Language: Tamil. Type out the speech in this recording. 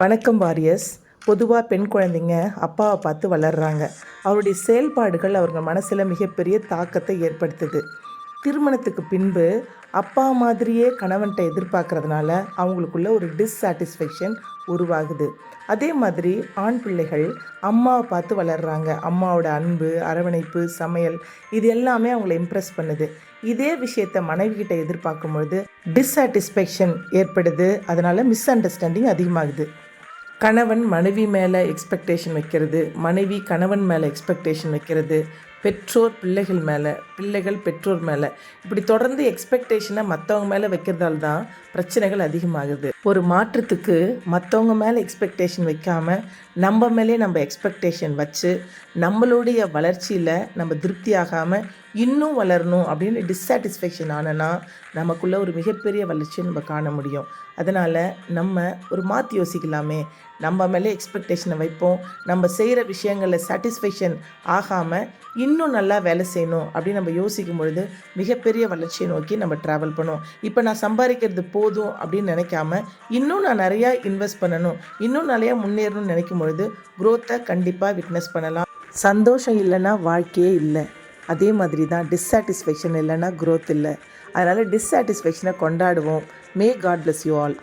வணக்கம் வாரியர்ஸ். பொதுவாக பெண் குழந்தைங்க அப்பாவை பார்த்து வளர்கிறாங்க அவருடைய செயல்பாடுகள் அவங்க மனசில் மிகப்பெரிய தாக்கத்தை ஏற்படுத்துது. திருமணத்துக்கு பின்பு அப்பா மாதிரியே கணவன்கிட்ட எதிர்பார்க்கறதுனால அவங்களுக்குள்ள ஒரு டிஸ்சாட்டிஸ்ஃபேக்ஷன் உருவாகுது. அதே மாதிரி ஆண் பிள்ளைகள் அம்மாவை பார்த்து வளர்கிறாங்க அம்மாவோட அன்பு அரவணைப்பு சமையல் இது எல்லாமே அவங்கள இம்ப்ரெஸ் பண்ணுது. இதே விஷயத்த மனைவிகிட்ட எதிர்பார்க்கும் பொழுது டிஸ்சாட்டிஸ்ஃபேக்ஷன் ஏற்படுது. அதனால் மிஸ் அண்டர்ஸ்டாண்டிங் அதிகமாகுது. கணவன் மனைவி மேலே எக்ஸ்பெக்டேஷன் வைக்கிறது மனைவி கணவன் மேலே எக்ஸ்பெக்டேஷன் வைக்கிறது பெற்றோர் பிள்ளைகள் மேலே பிள்ளைகள் பெற்றோர் மேலே. இப்படி தொடர்ந்து எக்ஸ்பெக்டேஷனை மற்றவங்க மேலே வைக்கிறதால தான் பிரச்சனைகள் அதிகமாகுது. ஒரு மாற்றத்துக்கு மற்றவங்க மேலே எக்ஸ்பெக்டேஷன் வைக்காமல் நம்ம மேலே நம்ம எக்ஸ்பெக்டேஷன் வச்சு நம்மளுடைய வளர்ச்சியில் நம்ம திருப்தி ஆகாமல் இன்னும் வளரணும் அப்படின்னு டிஸ்சாட்டிஸ்ஃபேக்ஷன் ஆனனா நமக்குள்ளே ஒரு மிகப்பெரிய வளர்ச்சியை நம்ம காண முடியும். அதனால் நம்ம ஒரு மாற்றி யோசிக்கலாமே. நம்ம மேலே எக்ஸ்பெக்டேஷனை வைப்போம். நம்ம செய்கிற விஷயங்களில் சாட்டிஸ்ஃபேக்ஷன் ஆகாமல் இன்னும் நல்லா வேலை செய்யணும் அப்படின்னு நம்ம யோசிக்கும் பொழுது மிகப்பெரிய வளர்ச்சியை நோக்கி நம்ம ட்ராவல் பண்ணுவோம் இப்போ நான் சம்பாதிக்கிறது போதும் அப்படின்னு நினைக்காம இன்னும் நான் நிறையா இன்வெஸ்ட் பண்ணணும். இன்னும் நிறையா முன்னேறணும்னு நினைக்கும் பொழுது க்ரோத்தை கண்டிப்பாக விட்னஸ் பண்ணலாம். சந்தோஷம் இல்லைன்னா வாழ்க்கையே இல்லை. அதே மாதிரி தான் டிஸ்சாட்டிஸ்ஃபேக்ஷன் இல்லைன்னா க்ரோத் இல்லை. அதனால் டிஸ்சாட்டிஸ்ஃபேக்ஷனை கொண்டாடுவோம். May God bless you all